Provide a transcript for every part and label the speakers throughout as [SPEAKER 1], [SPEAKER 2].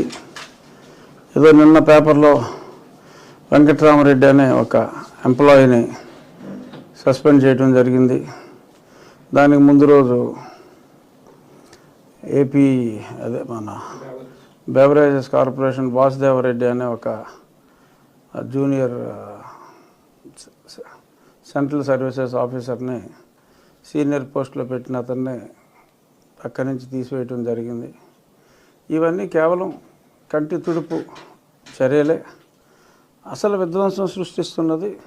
[SPEAKER 1] చేసి ఏదో నిన్న పేపర్లో వెంకట్రామరెడ్డి అనే ఒక ఎంప్లాయీని సస్పెండ్ చేయడం జరిగింది. దానికి ముందు రోజు ఏపీ అదే మన బెవరేజెస్ కార్పొరేషన్ వాసుదేవరెడ్డి అనే ఒక జూనియర్ సెంట్రల్ సర్వీసెస్ ఆఫీసర్ని సీనియర్ పోస్ట్లో పెట్టిన అతన్ని అక్కడి నుంచి తీసివేయటం జరిగింది. ఇవన్నీ కేవలం కంటి తుడుపు చర్యలే. అసలు విధ్వంసం సృష్టిస్తున్నది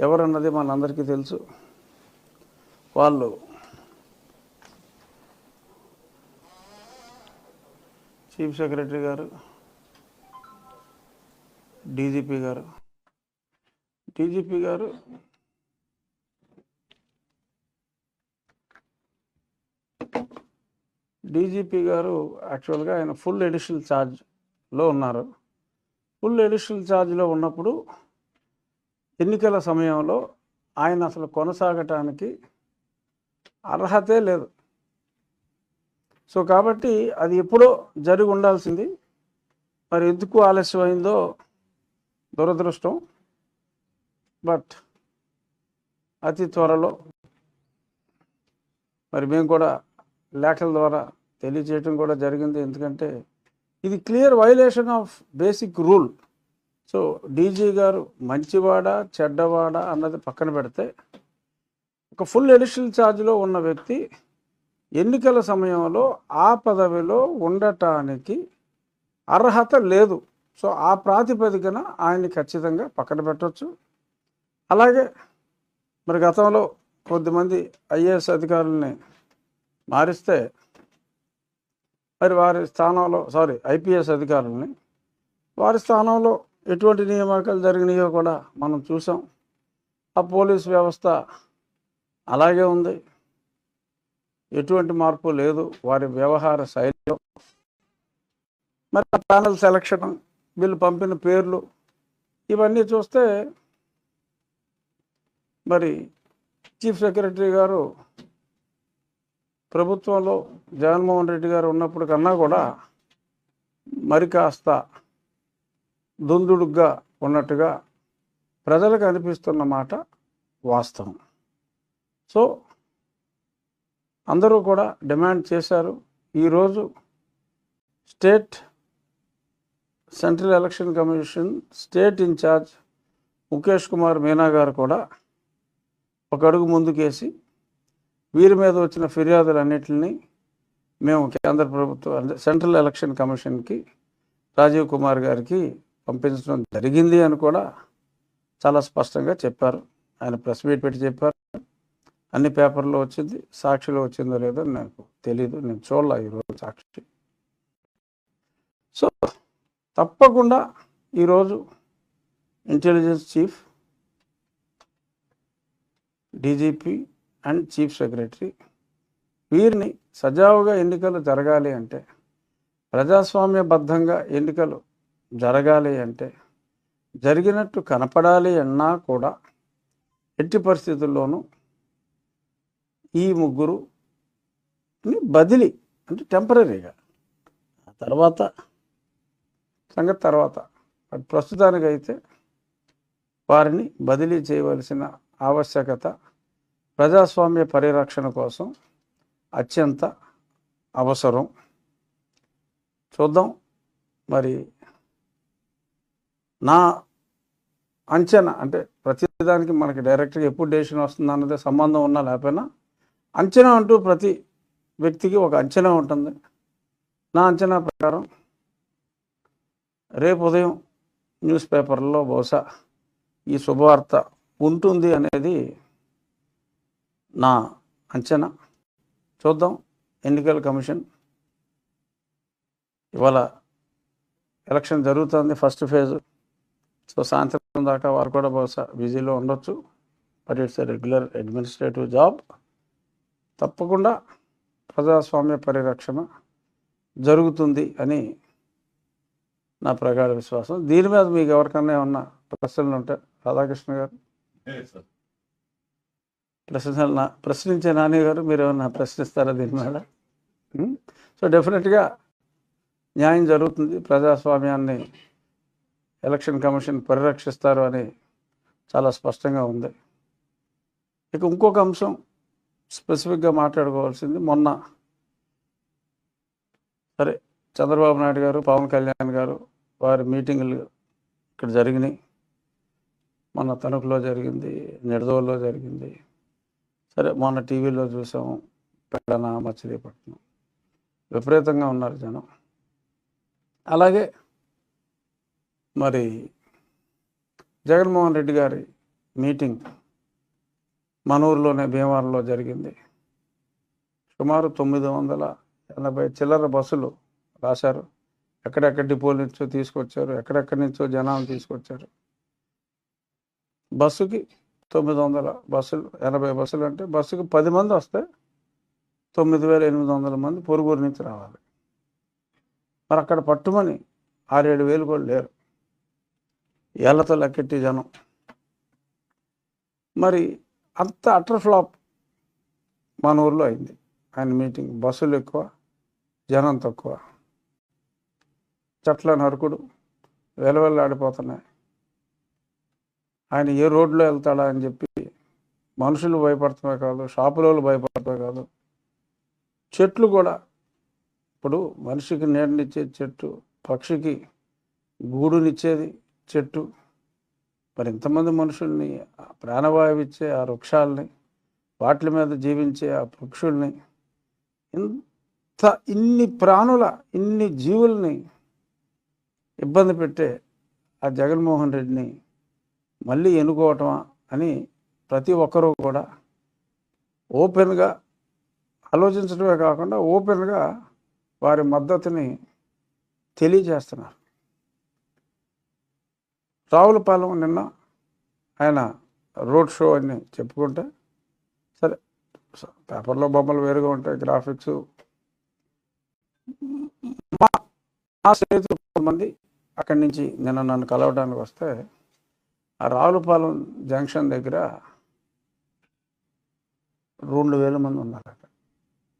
[SPEAKER 1] ఎవరన్నది మనందరికీ తెలుసు. వాళ్ళు చీఫ్ సెక్రటరీ గారు డీజీపీ గారు. డీజీపీ గారు డీజీపీ గారు యాక్చువల్గా ఆయన ఫుల్ ఎడిషనల్ ఛార్జ్లో ఉన్నారు. ఫుల్ ఎడిషనల్ ఛార్జ్లో ఉన్నప్పుడు ఎన్నికల సమయంలో ఆయన అసలు కొనసాగటానికి అర్హతే లేదు. సో కాబట్టి అది ఎప్పుడో జరిగి ఉండాల్సింది. మరి ఎందుకు ఆలస్యమైందో దురదృష్టం. బట్ అతి త్వరలో మరి మేము కూడా లేఖల ద్వారా తెలియజేయటం కూడా జరిగింది. ఎందుకంటే ఇది clear violation of basic rule. So DG గారు మంచివాడా చెడ్డవాడా అన్నది పక్కన పెడితే ఒక ఫుల్ ఎడిషనల్ ఛార్జ్లో ఉన్న వ్యక్తి ఎన్నికల సమయంలో ఆ పదవిలో ఉండటానికి అర్హత లేదు. సో ఆ ప్రాతిపదికన ఆయన్ని ఖచ్చితంగా పక్కన పెట్టవచ్చు అలాగే మరి గతంలో కొద్దిమంది ఐఏఎస్ అధికారుల్ని మారిస్తే మరి వారి స్థానంలో సారీ ఐపీఎస్ అధికారుల్ని వారి స్థానంలో ఎటువంటి నియామకాలు జరిగినాయో కూడా మనం చూసాం. ఆ పోలీస్ వ్యవస్థ అలాగే ఉంది. ఎటువంటి మార్పు లేదు. వారి వ్యవహార శైలిలో మరి ఆ ప్యానల్ సెలక్షన్ వీళ్ళు పంపిన పేర్లు ఇవన్నీ చూస్తే మరి చీఫ్ సెక్రటరీ గారు ప్రభుత్వంలో జగన్మోహన్ రెడ్డి గారు ఉన్నప్పుడు కన్నా కూడా మరి కాస్త దుందుడుగ్గా ఉన్నట్టుగా ప్రజలకు అనిపిస్తున్న మాట వాస్తవం. సో అందరూ కూడా డిమాండ్ చేశారు. ఈరోజు state central election commission state in-charge Mukesh Kumar Meena గారు కూడా ఒక అడుగు ముందుకేసి వీరి మీద వచ్చిన ఫిర్యాదులన్నింటినీ మేము కేంద్ర ప్రభుత్వం అంటే సెంట్రల్ ఎలక్షన్ కమిషన్కి రాజీవ్ కుమార్ గారికి పంపించడం జరిగింది అని కూడా చాలా స్పష్టంగా చెప్పారు. ఆయన ప్రెస్ మీట్ పెట్టి చెప్పారు. అన్ని పేపర్లో వచ్చింది. సాక్షిలో వచ్చిందో లేదో నాకు తెలియదు నేను చూడలే ఈరోజు సాక్షి. సో తప్పకుండా ఈరోజు intelligence chief DGP and chief secretary వీరిని సజావుగా ఎన్నికలు జరగాలి అంటే ప్రజాస్వామ్యబద్ధంగా ఎన్నికలు జరగాలి అంటే జరిగినట్టు కనపడాలి అన్నా కూడా ఎట్టి పరిస్థితుల్లోనూ ఈ ముగ్గురు బదిలీ అంటే టెంపరీగా. తర్వాత సంగతి తర్వాత. ప్రస్తుతానికైతే వారిని బదిలీ చేయవలసిన ఆవశ్యకత ప్రజాస్వామ్య పరిరక్షణ కోసం అత్యంత అవసరం. చూద్దాం. మరి నా అంచనా అంటే ప్రతిదానికి మనకి డైరెక్ట్గా ఎప్పుడు డెసిషన్ వస్తుంది అన్నది సంబంధం ఉన్నా లేకపోయినా అంచనా అంటూ ప్రతి వ్యక్తికి ఒక అంచనా ఉంటుంది. నా అంచనా ప్రకారం రేపు ఉదయం న్యూస్ పేపర్లో బహుశా ఈ శుభవార్త ఉంటుంది అనేది నా అంచనా. చూద్దాం ఎన్నికల కమిషన్. ఇవాళ ఎలక్షన్ జరుగుతుంది ఫస్ట్ ఫేజ్. సో సాయంత్రం దాకా వారు కూడా బహుశా బిజీలో ఉండొచ్చు. But it's regular administrative job. తప్పకుండా ప్రజాస్వామ్య పరిరక్షణ జరుగుతుంది అని నా ప్రగాఢ విశ్వాసం. దీని మీద మీకు ఎవరికన్నా ఏమన్నా ప్రశ్నలు ఉంటాయి రాధాకృష్ణ గారు. ప్రశ్నలు నా ప్రశ్నించే నాని గారు మీరు ఏమన్నా ప్రశ్నిస్తారా దీని మీద? సో డెఫినెట్గా న్యాయం జరుగుతుంది. ప్రజాస్వామ్యాన్ని ఎలక్షన్ కమిషన్ పరిరక్షిస్తారు అని చాలా స్పష్టంగా ఉంది. ఇక ఇంకొక అంశం స్పెసిఫిక్గా మాట్లాడుకోవాల్సింది మొన్న సరే చంద్రబాబు నాయుడు గారు పవన్ కళ్యాణ్ గారు వారి మీటింగులు ఇక్కడ జరిగినాయి. మొన్న తణుకులో జరిగింది నిడదవల్లో జరిగింది. సరే మొన్న టీవీలో చూసాము. పెడన మచిలీపట్నం. విపరీతంగా ఉన్నారు జనం. అలాగే మరి జగన్మోహన్ రెడ్డి గారి మీటింగ్ మన ఊర్లోనే భీమవరంలో జరిగింది. సుమారు తొమ్మిది వందల ఎనభై చిల్లర బస్సులు రాశారు. ఎక్కడెక్కడ డిపోల నుంచో తీసుకొచ్చారు ఎక్కడెక్కడి నుంచో జనాలు తీసుకొచ్చారు. బస్సుకి తొమ్మిది వందల బస్సులు ఎనభై బస్సులు అంటే బస్సుకి పది మంది వస్తే తొమ్మిది వేల ఎనిమిది వందల మంది పొరుగురు నుంచి రావాలి. మరి అక్కడ పట్టుమని ఆరేడు వేలు కూడా లేరు. ఏళ్ళతో లెక్కెట్టి జనం. మరి అంత అటర్ ఫ్లాప్ మన ఊర్లో అయింది. ఆయన మీటింగ్ బస్సులు ఎక్కువ జనం తక్కువ. చెట్ల నరుకుడు వెలవెల్లాడిపోతున్నాయి. ఆయన ఏ రోడ్లో వెళ్తాడా అని చెప్పి మనుషులు భయపడటమే కాదు షాపులలో భయపడటమే కాదు. చెట్లు కూడా. ఇప్పుడు మనిషికి నీడనిచ్చే చెట్టు పక్షికి గూడునిచ్చేది చెట్టు. మరి ఇంతమంది మనుషుల్ని ఆ ప్రాణవాయువు ఇచ్చే ఆ వృక్షాలని వాటి మీద జీవించే ఆ పక్షుల్ని ఇంత ఇన్ని ప్రాణుల ఇన్ని జీవుల్ని ఇబ్బంది పెట్టే ఆ జగన్మోహన్ రెడ్డిని మళ్ళీ ఎన్నుకోవటమా అని ప్రతి ఒక్కరూ కూడా ఓపెన్గా ఆలోచించడమే కాకుండా ఓపెన్గా వారి మద్దతుని తెలియజేస్తున్నారు. రావులపాలెం నిన్న ఆయన రోడ్ షో అని చెప్పుకుంటే సరే పేపర్లో బొమ్మలు వేరుగా ఉంటాయి గ్రాఫిక్స్. మా మా స్నేహితులు కొంతమంది అక్కడి నుంచి నిన్న నన్ను కలవడానికి వస్తే ఆ రావులపాలెం జంక్షన్ దగ్గర రెండు వేల మంది ఉన్నారు అక్కడ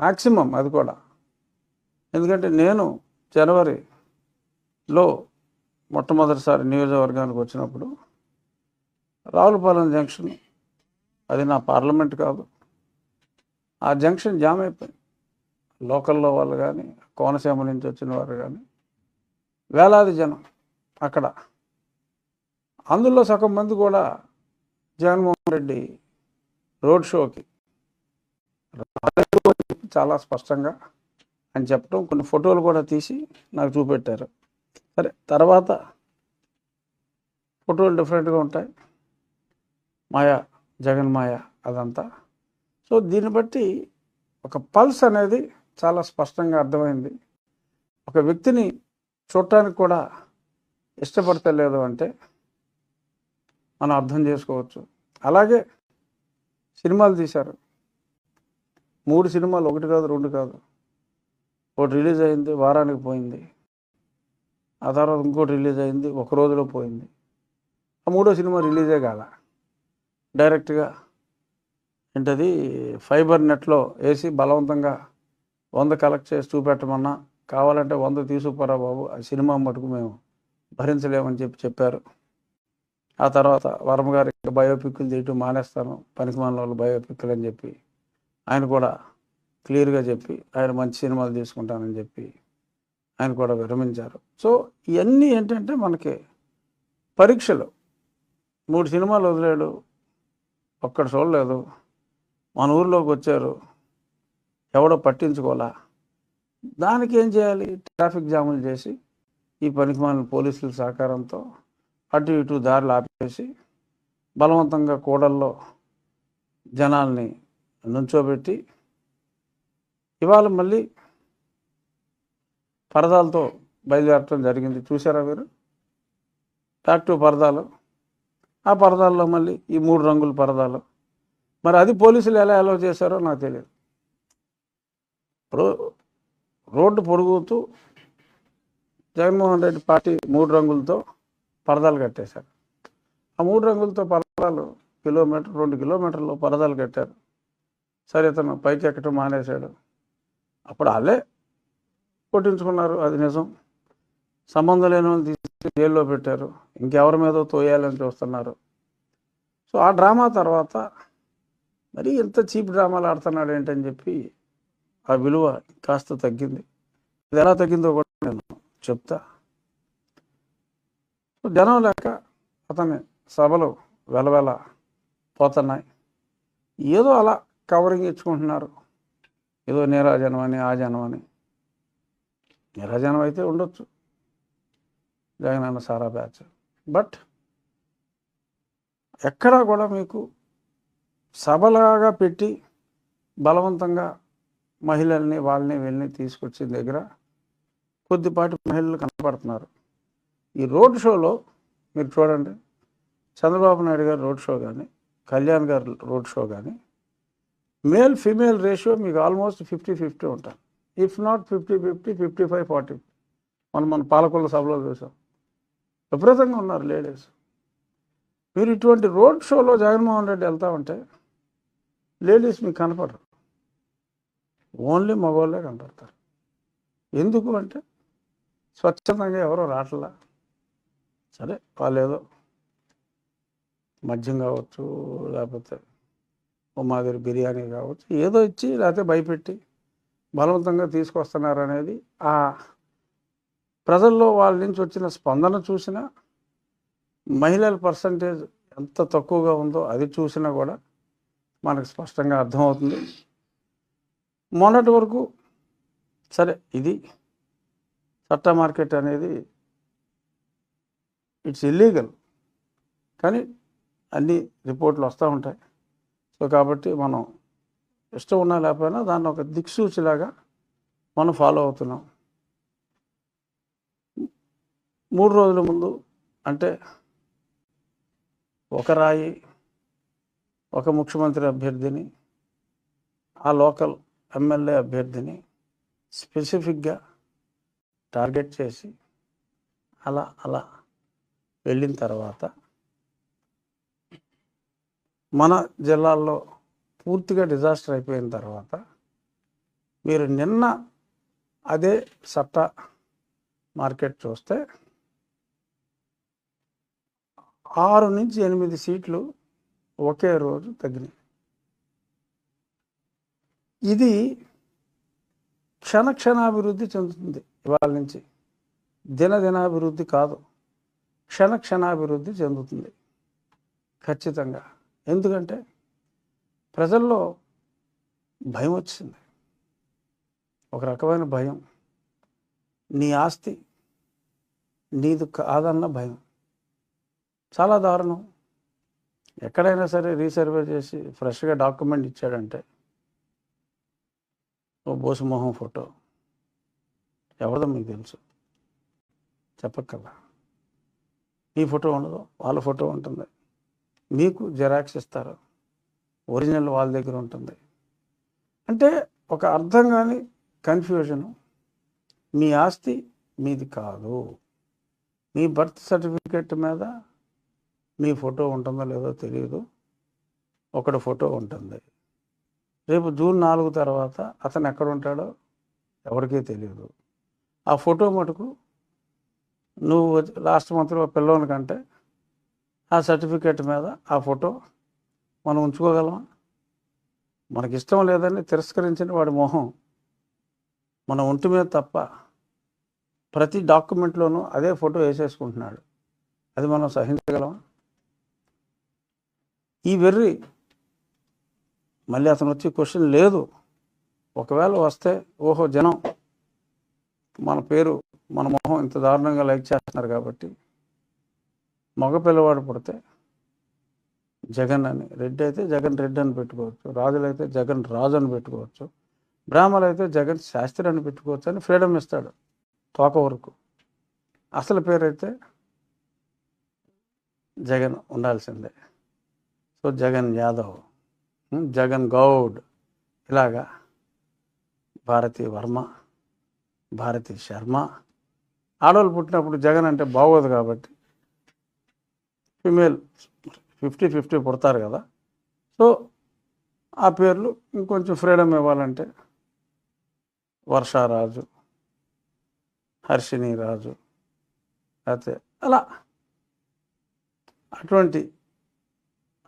[SPEAKER 1] మ్యాక్సిమం అది కూడా. ఎందుకంటే నేను జనవరిలో మొట్టమొదటిసారి నియోజకవర్గానికి వచ్చినప్పుడు రావులపాలెం జంక్షన్ అది నా పార్లమెంట్ కాదు. ఆ జంక్షన్ జామ్ అయిపోయింది. లోకల్లో వాళ్ళు కానీ కోనసీమ నుంచి వచ్చిన వారు కానీ వేలాది జనం అక్కడ అందులో సగం మంది కూడా జగన్మోహన్ రెడ్డి రోడ్ షోకి చాలా స్పష్టంగా అని చెప్పడం కొన్ని ఫోటోలు కూడా తీసి నాకు చూపెట్టారు. సరే తర్వాత ఫోటోలు డిఫరెంట్గా ఉంటాయి. మాయా జగన్ మాయ అదంతా. సో దీన్ని బట్టి ఒక పల్స్ అనేది చాలా స్పష్టంగా అర్థమైంది. ఒక వ్యక్తిని చూడటానికి కూడా ఇష్టపడతలేదు అంటే మనం అర్థం చేసుకోవచ్చు. అలాగే సినిమాలు తీశారు. మూడు సినిమాలు ఒకటి కాదు రెండు కాదు. ఒకటి రిలీజ్ అయింది వారానికి పోయింది. ఆ తర్వాత ఇంకోటి రిలీజ్ అయింది ఒక రోజులో పోయింది. ఆ మూడో సినిమా రిలీజే కాల. డైరెక్ట్గా ఏంటది ఫైబర్ నెట్లో వేసి బలవంతంగా వంద కలెక్ట్ చేసి చూపెట్టమన్నా కావాలంటే వంద తీసుకుపోరా బాబు ఆ సినిమా మటుకు మేము భరించలేమని చెప్పి చెప్పారు. ఆ తర్వాత వర్మ గారు ఇంకా బయోపిక్లు తీయటం మానేస్తాను. పనికి వాళ్ళు బయోపిక్లు అని చెప్పి ఆయన కూడా క్లియర్గా చెప్పి ఆయన మంచి సినిమాలు తీసుకుంటానని చెప్పి ఆయన కూడా విరమించారు. సో ఇవన్నీ ఏంటంటే మనకి పరీక్షలు. మూడు సినిమాలు వదిలేడు. ఒక్కడు చూడలేదు. మన ఊర్లోకి వచ్చారు. ఎవడో పట్టించుకోలా దానికి ఏం చేయాలి? ట్రాఫిక్ జాములు చేసి ఈ పనికి మన పోలీసుల సహకారంతో అటు ఇటు దారులు ఆపేసి బలవంతంగా కూడల్లో జనాల్ని నుంచోబెట్టి ఇవాళ మళ్ళీ పరదాలతో బయలుదేరటం జరిగింది. చూసారా మీరు? బ్యాక్ టు పరదాలు. ఆ పరదాల్లో మళ్ళీ ఈ మూడు రంగుల పరదాలు. మరి అది పోలీసులు ఎలా అలౌ చేశారో నాకు తెలియదు. ఇప్పుడు రోడ్డు పొడుగుతూ జగన్మోహన్ రెడ్డి పార్టీ మూడు రంగులతో పరదాలు కట్టేశారు. ఆ మూడు రంగులతో పరదాలు కిలోమీటర్ రెండు కిలోమీటర్లు పరదాలు కట్టారు. సరే ఇతను పైకి ఎక్కటం మానేశాడు. అప్పుడు వాళ్ళే కొట్టించుకున్నారు అది నిజం. సంబంధం లేని వాళ్ళు తీసి జైల్లో పెట్టారు. ఇంకెవరి మీద తోయాలని చూస్తున్నారు. సో ఆ డ్రామా తర్వాత మరి ఇంత చీప్ డ్రామాలు ఆడుతున్నాడు ఏంటని చెప్పి ఆ విలువ కాస్త తగ్గింది. ఇది ఎలా తగ్గిందో కూడా నేను చెప్తా. జనం లేక అతని సభలు వెలవెల పోతున్నాయి. ఏదో అలా కవరింగ్ ఇచ్చుకుంటున్నారు. ఏదో నీరాజనం అని ఆ జనం అని నీరాజనం అయితే ఉండొచ్చు. జగనన్న సారా బ్యాచ్. బట్ ఎక్కడా కూడా మీకు సభలాగా పెట్టి బలవంతంగా మహిళల్ని వాళ్ళని వీళ్ళని తీసుకొచ్చిన దగ్గర కొద్దిపాటి మహిళలు కనపడుతున్నారు. ఈ రోడ్ షోలో మీరు చూడండి చంద్రబాబు నాయుడు గారు రోడ్ షో కానీ కళ్యాణ్ గారు రోడ్ షో కానీ మేల్ ఫీమేల్ రేషియో మీకు ఆల్మోస్ట్ ఫిఫ్టీ ఫిఫ్టీ ఉంటారు if not fifty fifty fifty five forty మనం మన పాలకొల్ల సభలో చూసాం. విపరీతంగా ఉన్నారు లేడీస్. మీరు ఇటువంటి రోడ్ షోలో జగన్మోహన్ రెడ్డి వెళ్తా ఉంటే లేడీస్ మీకు కనపడరు. ఓన్లీ మగవాళ్ళే కనపడతారు. ఎందుకు అంటే స్వచ్ఛందంగా ఎవరో రావట్లా సరే వాళ్ళు ఏదో మద్యం కావచ్చు లేకపోతే ఓ బిర్యానీ కావచ్చు ఏదో ఇచ్చి లేకపోతే భయపెట్టి బలవంతంగా తీసుకొస్తున్నారు అనేది ఆ ప్రజల్లో వాళ్ళ నుంచి వచ్చిన స్పందన చూసినా మహిళల పర్సంటేజ్ ఎంత తక్కువగా ఉందో అది చూసినా కూడా మనకు స్పష్టంగా అర్థమవుతుంది. మొన్నటి వరకు సరే ఇది చట్ట మార్కెట్ అనేది ఇట్స్ ఇల్లీగల్ కానీ అన్ని రిపోర్ట్లు వస్తూ ఉంటాయి. సో కాబట్టి మనం ఇష్టం ఉన్నా లేకపోయినా దాన్ని ఒక దిక్సూచిలాగా మనం ఫాలో అవుతున్నాం. మూడు రోజుల ముందు అంటే ఒక రాయి ఒక ముఖ్యమంత్రి అభ్యర్థిని ఆ లోకల్ ఎమ్మెల్యే అభ్యర్థిని స్పెసిఫిక్గా టార్గెట్ చేసి అలా అలా వెళ్ళిన తర్వాత మన జిల్లాల్లో పూర్తిగా డిజాస్టర్ అయిపోయిన తర్వాత మీరు నిన్న అదే సట్ట మార్కెట్ చూస్తే ఆరు నుంచి ఎనిమిది సీట్లు ఒకే రోజు తగ్గినాయి. ఇది క్షణ క్షణాభివృద్ధి చెందుతుంది ఇవాళ నుంచి. దినదినాభివృద్ధి కాదు. క్షణక్షణాభివృద్ధి చెందుతుంది. ఖచ్చితంగా. ఎందుకంటే ప్రజల్లో భయం వచ్చింది. ఒక రకమైన భయం. నీ ఆస్తి నీది కాదన్న భయం. చాలా దారుణం. ఎక్కడైనా సరే రీసర్వే చేసి ఫ్రెష్గా డాక్యుమెంట్ ఇచ్చాడంటే ఓ బోసుమోహం ఫోటో. ఎవరిదో మీకు తెలుసు. చెప్పక్కర్లా. మీ ఫోటో ఉండదు వాళ్ళ ఫోటో ఉంటుంది. మీకు జెరాక్స్ ఇస్తారు. ఒరిజినల్ వాళ్ళ దగ్గర ఉంటుంది. అంటే ఒక అర్థం కాని కన్ఫ్యూజను. మీ ఆస్తి మీది కాదు. మీ బర్త్ సర్టిఫికెట్ మీద మీ ఫోటో ఉంటుందో లేదో తెలియదు ఒకటి ఫోటో ఉంటుంది. రేపు జూన్ నాలుగు తర్వాత అతను ఎక్కడ ఉంటాడో ఎవరికీ తెలియదు ఆ ఫోటో మటుకు నువ్వు లాస్ట్ మంత్లో పిల్లోని కంటే ఆ సర్టిఫికేట్ మీద ఆ ఫోటో మనం ఉంచుకోగలమా? మనకి ఇష్టం లేదని తిరస్కరించిన వాడి మొహం మన ఒంటి మీద తప్ప ప్రతి డాక్యుమెంట్లోనూ అదే ఫోటో వేసేసుకుంటున్నాడు. అది మనం సహించగలమా? ఈ వెర్రి మళ్ళీ అతను వచ్చి క్వశ్చన్ లేదు. ఒకవేళ వస్తే ఓహో జనం మన పేరు మన మొహం ఇంత దారుణంగా లైక్ చేస్తున్నారు కాబట్టి మగ పిల్లవాడు పుడితే జగన్ అని రెడ్డి అయితే జగన్ రెడ్డి అని పెట్టుకోవచ్చు రాజులు అయితే జగన్ రాజు అని పెట్టుకోవచ్చు బ్రాహ్మణులు అయితే జగన్ శాస్త్రి అని పెట్టుకోవచ్చు అని ఫ్రీడమ్ ఇస్తాడు తోక వరకు. అసలు పేరైతే జగన్ ఉండాల్సిందే. సో జగన్ యాదవ్ జగన్ గౌడ్ ఇలాగా భారతీ వర్మ భారతి శర్మ ఆడవాళ్ళు పుట్టినప్పుడు జగన్ అంటే బాగోదు కాబట్టి ఫిమేల్ ఫిఫ్టీ ఫిఫ్టీ పుడతారు కదా. సో ఆ పేర్లు ఇంకొంచెం ఫ్రీడమ్ ఇవ్వాలంటే వర్షారాజు హర్షిణి రాజు అయితే అలా అటువంటి